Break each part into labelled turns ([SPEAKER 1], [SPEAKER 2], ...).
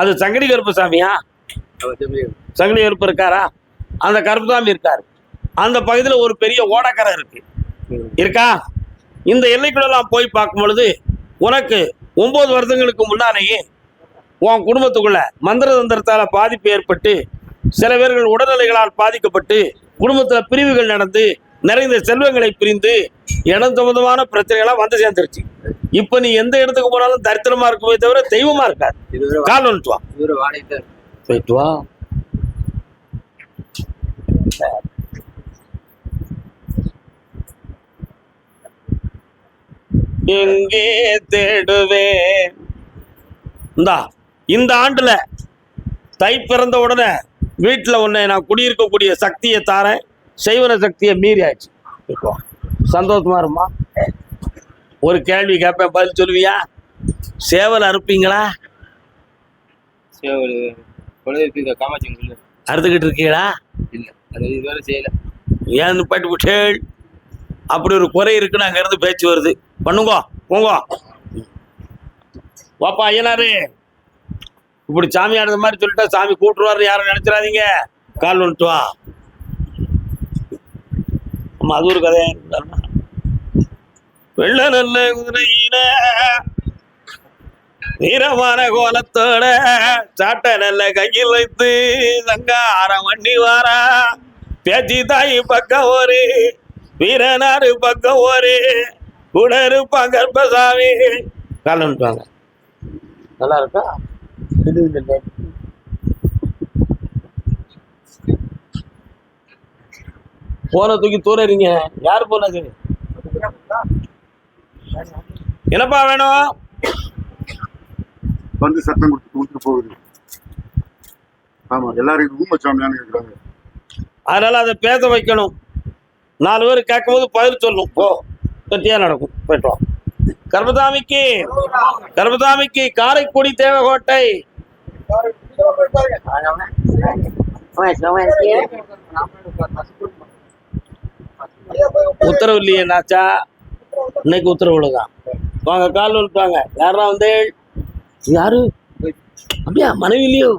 [SPEAKER 1] அது சங்கடி கருப்பசாமியா சங்கடி கருப்பு இருக்காரா? அந்த கருப்புசாமி இருக்காரு. அந்த பகுதியில் ஒரு பெரிய ஓடக்கரை இருக்கு. இருக்கா? இந்த எல்லைக்குள்ளெல்லாம் போய் பார்க்கும் பொழுது உனக்கு ஒன்பது வருடங்களுக்கு முன்னாலேயே உன் குடும்பத்துக்குள்ள மந்திர தந்திரத்தால பாதிப்பு ஏற்பட்டு சில பேர்கள் உடல்நிலைகளால் பாதிக்கப்பட்டு குடும்பத்தில் பிரிவுகள் நடந்து நிறைந்த செல்வங்களை பிரிந்து இடம் சம்பந்தமான பிரச்சனைகளாம் வந்து சேர்ந்துருச்சு. இப்போ நீ எந்த இடத்துக்கு போனாலும் தரித்திரமா இருக்குமே தவிர தெய்வமா இருக்காது. கால் வந்துட்டு வா. போயிட்டு வா. எங்கே தேடுவேன்? இந்தா இந்த ஆண்டுல தை பிறந்த உடனே வீட்டில் உன்னை நான் குடியிருக்கக்கூடிய சக்தியை தாரேன். செய்வன சக்தியை மீறி ஆச்சு இப்போ சந்தோஷமா இருமா? ஒரு கேள்வி கேட்பேன் பதில் சொல்லுவியா? சேவல் அறுப்பீங்களா?
[SPEAKER 2] சேவல் காமாட்சி
[SPEAKER 1] அறுத்துக்கிட்டு இருக்கீங்களா?
[SPEAKER 2] இல்ல அது இதுவரை செய்யல.
[SPEAKER 1] ஏன் நிப்பாட்டி விட்டேள் அப்படி ஒரு குறை இருக்குன்னு அங்க இருந்து பேச்சு வருது. பண்ணுங்க போங்க. வாப்பா ஐயனாரு. இப்படி சாமி ஆடுற மாதிரி சொல்லிட்டா சாமி கூட்டுருவாரு யாரும் நினைச்சிடாதீங்க. கால் வந்துட்டு வா. ஆமா அது ஒரு கதையா இருக்குதாம்மா. வெள்ள நல்ல குதிரையில வீரமான கோலத்தோட சாட்டை நல்ல கையில் வைத்து சங்காரம் வண்டி வாரா. பேச்சு தாய் பக்கம் ஒரு வீரனாரு பக்கம் ஒரு கூட இருப்பான் கர்ப்பசாமி. காலம் வந்துட்டாங்க நல்லா இருக்கா இது இல்லை போன தூக்கி தூரறீங்க. யார் போனது என்னப்பா வேணும்?
[SPEAKER 3] வந்து சத்தம் கொடுத்து கொடுத்துட்டு போகுது. ஆமா எல்லாரும் ஊமச்சாமியான்னு கேட்குறாங்க
[SPEAKER 1] அதனால அதை பேச வைக்கணும். நாலு பேர் கேட்கும்போது பதில் சொல்லும். போ வெற்றியா நடக்கும். போயிட்டு வா. கர்மதாமிக்கு கர்மதாமிக்கு காரைக்குடி தேவகோட்டை உத்தரவு இல்லையே நாச்சா இன்னைக்கு உத்தரவு தான் வாங்க கால் வந்துட்டாங்க யாரா வந்து? யாரு? அப்படியா மனைவி இல்லையோ?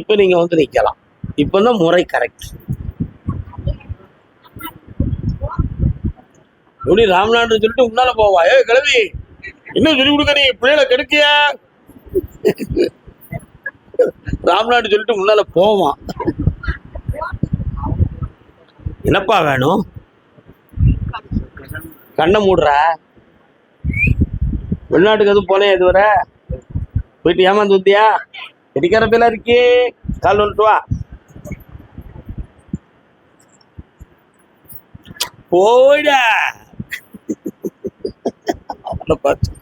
[SPEAKER 1] இப்ப நீங்க வந்து நிக்கலாம். இப்பதான் முறை கரெக்ட் எப்படி ராம்நாடு சொல்லிட்டு உன்னால போவா? ஏ கிளவி என்ன சொல்லி கொடுக்க நீ? பிள்ளைகளை கெடுக்கியா? ராம்நாடு சொல்லிட்டு முன்னால போவான். என்னப்பா வேணும்? கண்ணை மூடுற. வெளிநாட்டுக்கு எதுவும் போனே இதுவரை? போயிட்டு ஏமாந்து வந்தியா? இடிக்கிற பேல இருக்கே. கால் வந்துட்டு வா. போயிட. பார்த்து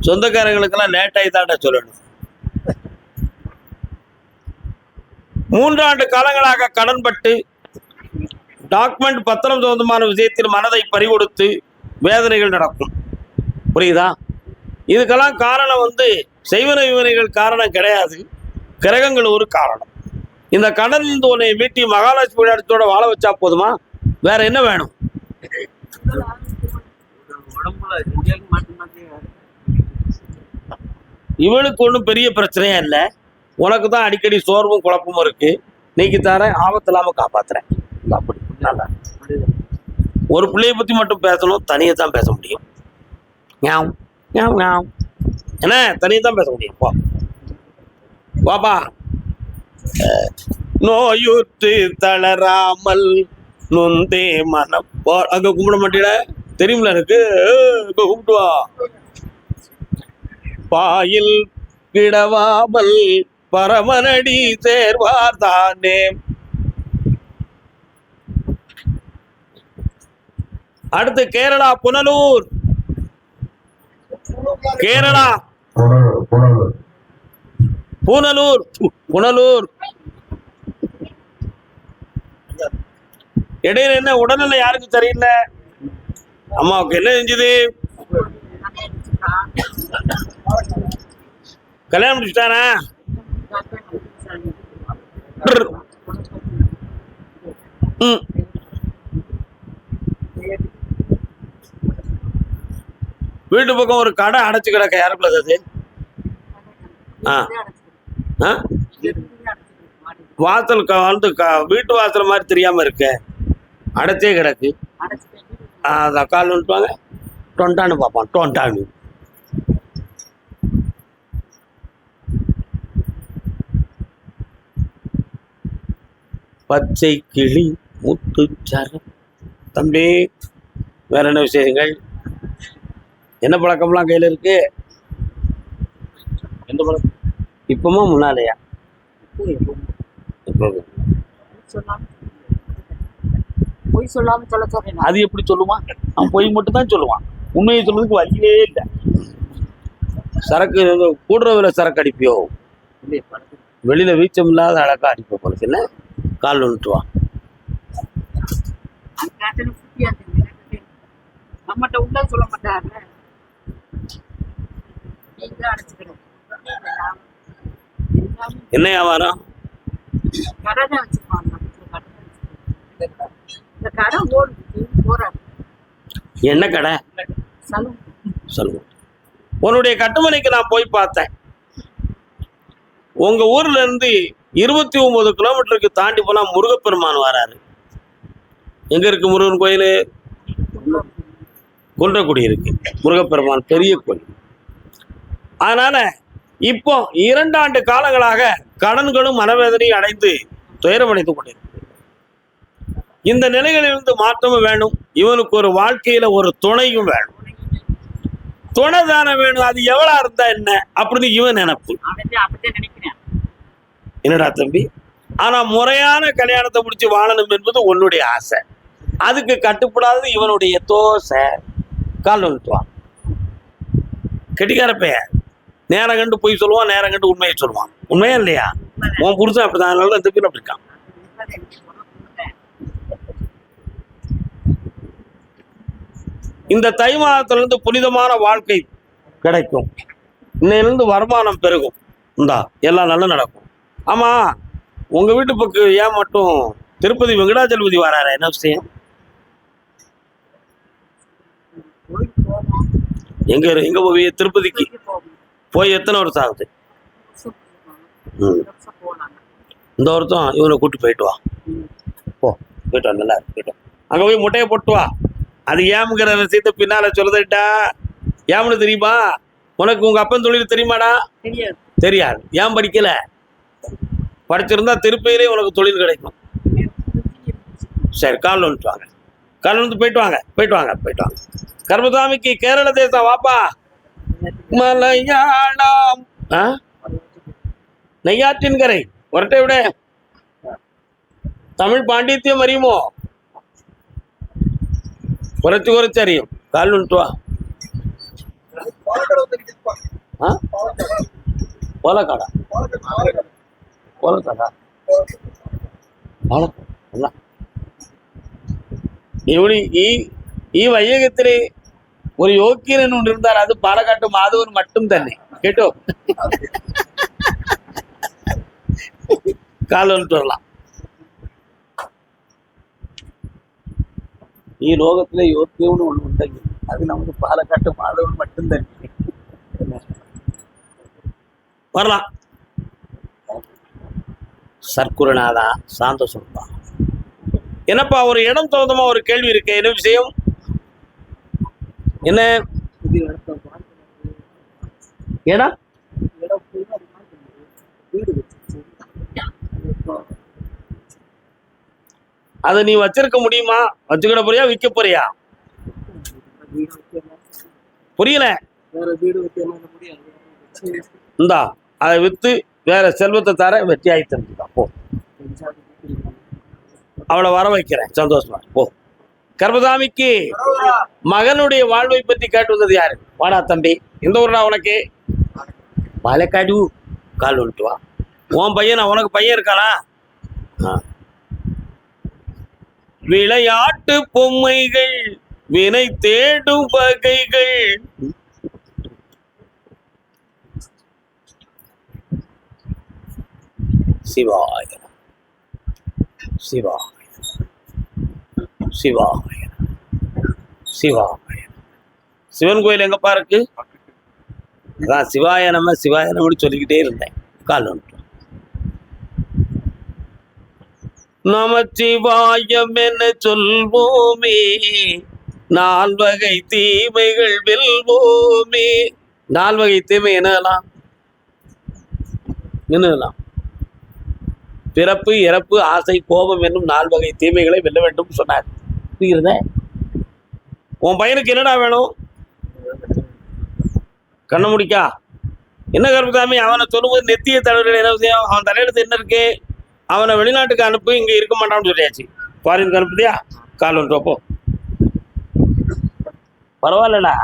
[SPEAKER 1] சொந்தக்காரங்களுக்கெல்லாம் லேட் ஆகி தாண்டா சொல்லணும். மூன்றாண்டு காலங்களாக கடன்பட்டு டாக்குமெண்ட் பத்திரம் சொந்தமான விஷயத்தில் மனதை பறிகொடுத்து வேதனைகள் நடக்கும். புரியுதா? இதுக்கெல்லாம் காரணம் வந்து செய்வன விவனைகள் காரணம் கிடையாது. கிரகங்கள் ஒரு காரணம். இந்த கடன் உன்னை மீட்டி மகாலட்சுமி இடத்தோட வாழ வச்சா போதுமா? வேற என்ன வேணும்? இவளுக்கு ஒன்றும் பெரிய பிரச்சனையா இல்லை. உனக்கு தான் அடிக்கடி சோர்வும் குழப்பமும் இருக்கு. நீக்கி தரேன் ஆபத்து இல்லாம காப்பாத்துறேன். அப்படி நல்லா. ஒரு பிள்ளைய பத்தி மட்டும் பேசணும் தனியை தான் பேச முடியும். ஞாம் என்ன? தனியை தான் பேச முடியும். போ. வாப்பா. அஹ், நோயுற்று தளராமல் நொந்தே மனம். அங்க கும்பிட மாட்டேட? தெரியுமில எனக்கு? கும்பிட்டு வா. பாயில் கிடவாமல் பரமனடி சேர்வார் தானே. அடுத்து கேரளா புனலூர். கேரளா. புனலூர். புனலூர். இடையில என்ன உடல்நிலை யாருக்கும் சரியில்லை? அம்மாவுக்கு என்ன செஞ்சது? கல்யாணம் முடிச்சுட்டானா? வீட்டு பக்கம் ஒரு கடை அடைச்சு கிடக்க. யாருக்குள்ள அது? ஆ. ஆ? வாசல் க- வந்து வீட்டு வாசல் மாதிரி தெரியாம இருக்க. அடைச்சே கிடக்கு. அதான் கால் வந்துட்டுவாங்க. டொண்டான்னு பார்ப்பான். டொண்டான்னு. பச்சை கிளி முத்துச்சரம் தம்பி வேற என்ன விசேஷங்கள்? என்ன பழக்கம்லாம் கையில் இருக்கு? எந்த பழக்கம்? இப்பமா முன்னாலேயா?
[SPEAKER 4] பொய் சொல்லாம சொல்ல சொல்றேன்
[SPEAKER 1] அது எப்படி சொல்லுவான்? அவன் பொய் மட்டும் தான் சொல்லுவான். உண்மையை சொல்றதுக்கு வழியே இல்லை. சரக்கு இது கூடுறவில சரக்கு அடிப்பியோ? வெளியில வீச்சம் இல்லாத அழகா அடிப்போ போல. கால் வந்துட்டு வா
[SPEAKER 4] நம்மகிட்ட உள்ள சொல்ல அடைச்சுக்கிறோம்
[SPEAKER 1] என்ன வியாபாரம்? என்ன கடை? சொல்லுங்க உன்னுடைய கட்டுமனைக்கு நான் போய் பார்த்தேன். உங்க ஊர்ல இருந்து இருபத்தி ஒன்பது கிலோமீட்டருக்கு தாண்டி போனா முருகப்பெருமான் வராரு. எங்க இருக்கு முருகன் கோயில்? குன்றக்குடி இருக்கு. முருகப்பெருமான் பெரிய கோயில். அதனால இப்போ இரண்டாண்டு காலங்களாக கடன்களும் மனவேதனையும் அடைந்து துயரமடைந்து கொண்டிருக்கு. இந்த நிலைகளிலிருந்து மாற்றமும் வேணும். இவனுக்கு ஒரு வாழ்க்கையில ஒரு துணையும் வேணும். துணை தானே வேணும். அது எவ்வளவு இருந்தா என்ன? அப்படின்னு இவன் நினைப்பு.
[SPEAKER 4] நினைக்கிறேன்.
[SPEAKER 1] என்னடா தம்பி? ஆனா முறையான கல்யாணத்தை முடிச்சு வாழணும் என்பது உன்னுடைய ஆசை. அதுக்கு கட்டுப்படாதது இவனுடைய தோசை. கால் வந்துட்டுவான் கெட்டிக்கார பையன். நேரம் கண்டு போய் சொல்லுவான் நேரம் கண்டு உண்மையை சொல்லுவான். உண்மையா இல்லையா? உன் புருஷன் அப்படிதான் அதனால இந்த பேர் அப்படி இருக்கான். இந்த தை மாதத்திலிருந்து புனிதமான வாழ்க்கை கிடைக்கும். இன்னையிலிருந்து வருமானம் பெருகும். இந்தா எல்லாம் நல்லா நடக்கும். ஆமா உங்க வீட்டு பக்கம் ஏன் மட்டும் திருப்பதி வெங்கடாச்சலபதி வராரு என்ன விஷயம்? எங்க எங்க போய் திருப்பதிக்கு. போய் எத்தனை வருஷம் ஆகுது? இந்த வருஷம் இவனை கூட்டு போயிட்டு வா. போ. போயிட்டு வா நல்லா போயிட்டு. அங்க போய் முட்டையை போட்டு வா. அது ஏமுங்கிற விஷயத்த பின்னால சொல்லுதுட்டா ஏம்னு தெரியுமா? உனக்கு உங்க அப்பன் தொழில் தெரியுமாடா?
[SPEAKER 4] தெரியாது.
[SPEAKER 1] தெரியாது. ஏன் படிக்கல? படிச்சிருந்தா திருப்பதியிலே உனக்கு தொழில் கிடைக்கும். சரி கால் வந்துட்டு வாங்க. கால் வந்து போயிட்டு வாங்க போயிட்டு வாங்க போயிட்டு வாங்க. கர்மசாமிக்கு கேரள தேசம் வாப்பா. மலையாளம். நெய்யாற்றின் கரை. ஒரட்டை விட. தமிழ் பாண்டித்யம் அறியுமோ? குறைச்சு குறைச்சு அறியும். கால் வந்துட்டு வா. ஓலக்காடா ஓலக்காடா പാലക്കാട് അല്ല ഇവിടെ ഈ ഈ വയ്യകത്തില് ഒരു യോഗ്യൻ ഉണ്ടാൽ അത് പാലക്കാട്ട് മാധവൻ മട്ടും തന്നെ കേട്ടോ കാലം வரலாம் ഈ ലോകത്തിലെ യോഗ്യവനും ഉണ്ടെങ്കിൽ അത് നമുക്ക് പാലക്കാട്ട് മാധവൻ മട്ടും തന്നെ வரலாம் சர்க்குருநாதா சாந்த சொல்பா என்னப்பா ஒரு இடம் தகுந்தமா ஒரு கேள்வி இருக்கு. என்ன விஷயம்? என்ன? இடம் அதை நீ வச்சிருக்க முடியுமா? வச்சுக்கிட போறியா? விற்க போறியா? புரியல. இந்தா அதை வித்து வேற செல்வத்தை தர வெற்றியாகி தெரிஞ்சுக்கலாம் போ. அவளை வர வைக்கிறேன். சந்தோஷமா. போ. கர்மசாமிக்கு மகனுடைய வாழ்வை பற்றி கேட்டு வந்தது யாரு? வாடா தம்பி. இந்த ஊர்டா உனக்கு. பாலக்காடு கால் விட்டு வா. உன் பையனா உனக்கு பையன் இருக்கானா? விளையாட்டு பொம்மைகள் வினை தேடும் வகைகள் சிவாய சிவாய சிவாய சிவாய சிவன் கோயில் எங்கப்பா இருக்கு? அதான் சிவாய நம்ம சிவாய நம்மன்னு சொல்லிக்கிட்டே இருந்தேன். கால் வந்துட்டோம் நமச்சிவாயம் என்ன சொல்வோமே? நால்வகை தீமைகள் வெல்வோமே. நால்வகை தீமை என்னலாம் என்னலாம் பிறப்பு இறப்பு ஆசை கோபம் என்னும் நால்வகை தீமைகளை வெல்ல வேண்டும் சொன்னார். புரிகிறதா? உன் பையனுக்கு என்னடா வேணும்? கண்ண முடிக்கா. என்ன கருப்புசாமி? அவனை சொல்லும்போது நெத்திய தலைவர்கள் என்ன விஷயம் அவன் தலையெழுத்து என்ன இருக்கு? அவனை வெளிநாட்டுக்கு அனுப்பு இங்க இருக்க மாட்டான்னு சொல்லியாச்சு. ஃபாரினுக்கு அனுப்புதியா கால் ஒன்று வைப்போம் பரவாயில்லடா.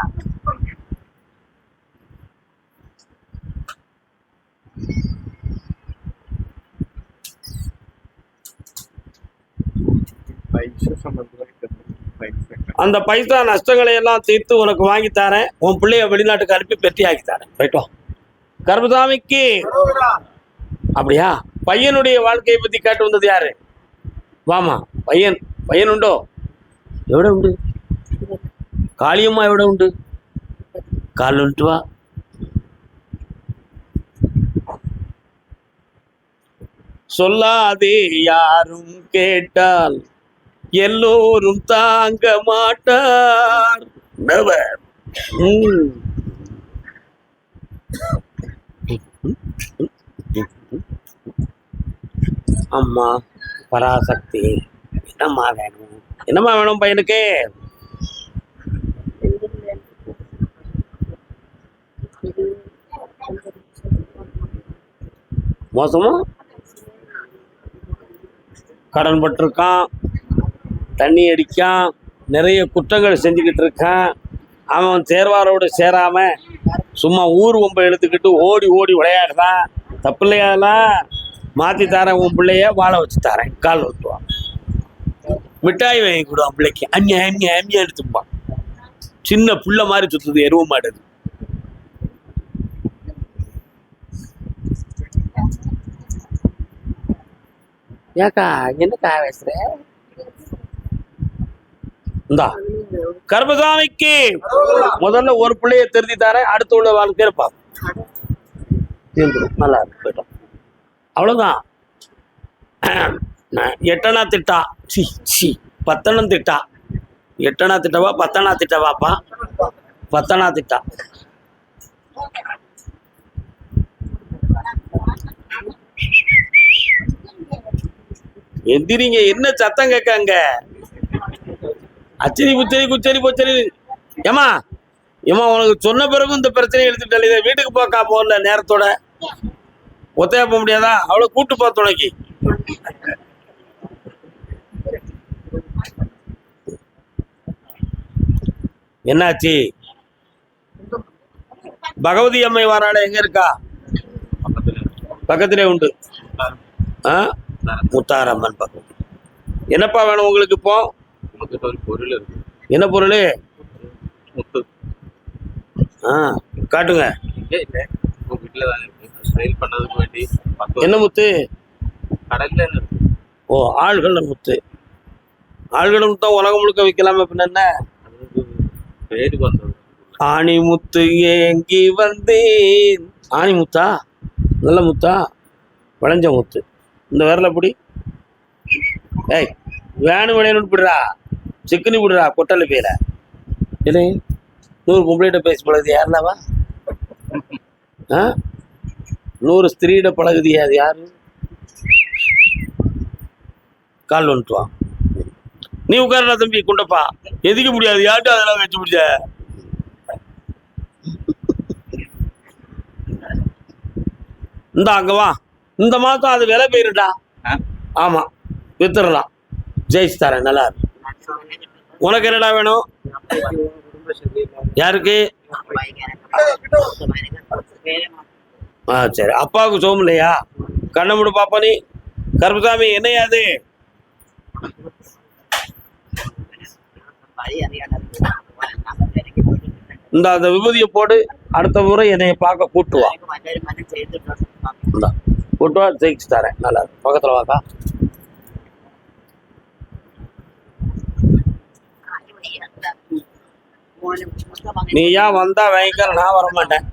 [SPEAKER 1] அந்த பைசா நஷ்டங்களை எல்லாம் தீர்த்து உனக்கு வாங்கி தரேன். உன் பிள்ளைய வெளிநாட்டுக்கு அனுப்பி பெற்றி ஆக்கி தரேன். ரைட்டோ கர்பதாமிக்கு அப்படியா? பையனுடைய வாழ்க்கையை பத்தி கேட்டு வந்தது யாரு? வாமா. பையன். பையன் உண்டோ? எவ்வளோ உண்டு? காளியம்மா எவ்வளோ உண்டு? கால் வந்துட்டு வா. சொல்லாதே யாரும் கேட்டால் எல்லோரும் தாங்க மாட்டார். ம். அம்மா பராசக்தி என்னம்மா வேணும்? என்னம்மா வேணும் பையனுக்கு? மோசமா? கடன் பட்டிருக்கான். தண்ணி அடிக்கான் நிறைய குற்றங்கள் செஞ்சுக்கிட்டு இருக்கான். அவன் தேர்வாரோடு சேராம சும்மா ஊர் ஒம்பை எடுத்துக்கிட்டு ஓடி ஓடி விளையாடுறான். தப்பு இல்லையாலாம் மாற்றி தரேன் உன் பிள்ளைய வாழ வச்சு தரேன் கால் ஊற்றுவான் மிட்டாய் வாங்கி கொடுவான் பிள்ளைக்கு. அம்மியா அம்மியா அம்மியா எடுத்துப்பான். சின்ன புள்ள மாதிரி சுத்துது எருவ மாடுது ஏக்கா என்னக்கா பேசுற? இந்தா. கர்மசாமிக்கு முதல்ல ஒரு பிள்ளைய திருத்தி தரேன் அடுத்த உள்ள வாழ்க்கை பார்ப்போம் நல்லா இருக்கு போயிட்டோம். அவ்வளவுதான். எட்டனா திட்டா. சி சி. பத்தனம் திட்டா. எட்டனா திட்டவா பத்தனா திட்டவாப்பா? பத்தனா திட்டா. எந்திரிங்க என்ன சத்தம் கேட்காங்க அச்சரி புச்சரி குச்சரி பொச்சரி. ஏமா ஏமா உனக்கு சொன்ன பிறகு இந்த பிரச்சனையை எடுத்துட்டு இதை வீட்டுக்கு போக்கா போகல நேரத்தோட. ஒத்தையா போக முடியாதா? அவ்வளோ கூட்டு போ துணைக்கு என்னாச்சு? பகவதி அம்மை வாராள எங்க இருக்கா? பக்கத்திலே உண்டு. ஆ? முத்தாரம்மன் பக்கம். என்னப்பா வேணும் உங்களுக்கு இப்போ?
[SPEAKER 5] உங்ககிட்ட ஒரு பொருள் இருக்கு.
[SPEAKER 1] என்ன பொருள்?
[SPEAKER 5] முத்து
[SPEAKER 1] ஆ காட்டுங்க.
[SPEAKER 5] இங்கே இல்லை. உங்க வீட்டுல தான் இருக்கு. சேல் பண்ணதுக்கு வேண்டி
[SPEAKER 1] என்ன முத்து?
[SPEAKER 5] என்ன இருக்கு.
[SPEAKER 1] ஓ ஆழ்கடல முத்து. ஆழ்கடல முத்தம் உலகம் முழுக்க விற்கலாமே பின்ன என்ன?
[SPEAKER 5] அது வந்து பேருக்கு வந்தது.
[SPEAKER 1] ஆணி முத்து ஏங்கி வந்தேன். ஆணி முத்தா? நல்ல முத்தா? விளைஞ்ச முத்து. இந்த விரல பிடி. ஏய் வேணும் விளையணும்னு பிடுறா. சிக்கனி பிடுறா கொட்டலை பேர. இல்லை நூறு பொம்பளைகிட்ட பேசி பழகுது யாருலாவா ஆ? நூறு ஸ்திரீட பழகுது அது யாரு? கால் வந்துட்டு வா. நீ உட்காருடா தம்பி குண்டப்பா. எதிக்க முடியாது யார்கிட்ட அதெல்லாம் வச்சு முடிச்ச இந்த அங்க வா. இந்த மாதம் அது விலை போயிருடா? ஆமா வித்துடலாம். ஜெயிச்சு தரேன் நல்லா இருக்கு. உனக்கு என்னடா வேணும்? யாருக்கு? ஆ சரி. அப்பாவுக்கு சோம் இல்லையா? கண்ணை மூடு பாப்பா நீ. கருப்பசாமி என்னையா அது? இந்த அந்த விபூதியை போடு. அடுத்த முறை என்னை பார்க்க கூட்டுவா. கூட்டுவா ஜெயிச்சு தரேன். நல்லா பக்கத்தில் பக்கத்துல வாக்கா. நீ ஏன் வந்தா வாங்கிக்கிற நான் வர மாட்டேன்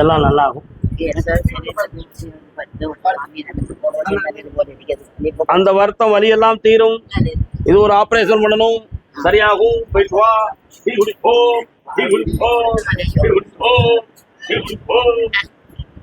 [SPEAKER 1] எல்லாம் நல்லா ஆகும் அந்த வருத்தம் வலியெல்லாம் தீரும். இது ஒரு ஆபரேஷன் பண்ணணும். சரியாகும். போயிட்டு வா. Oh. the.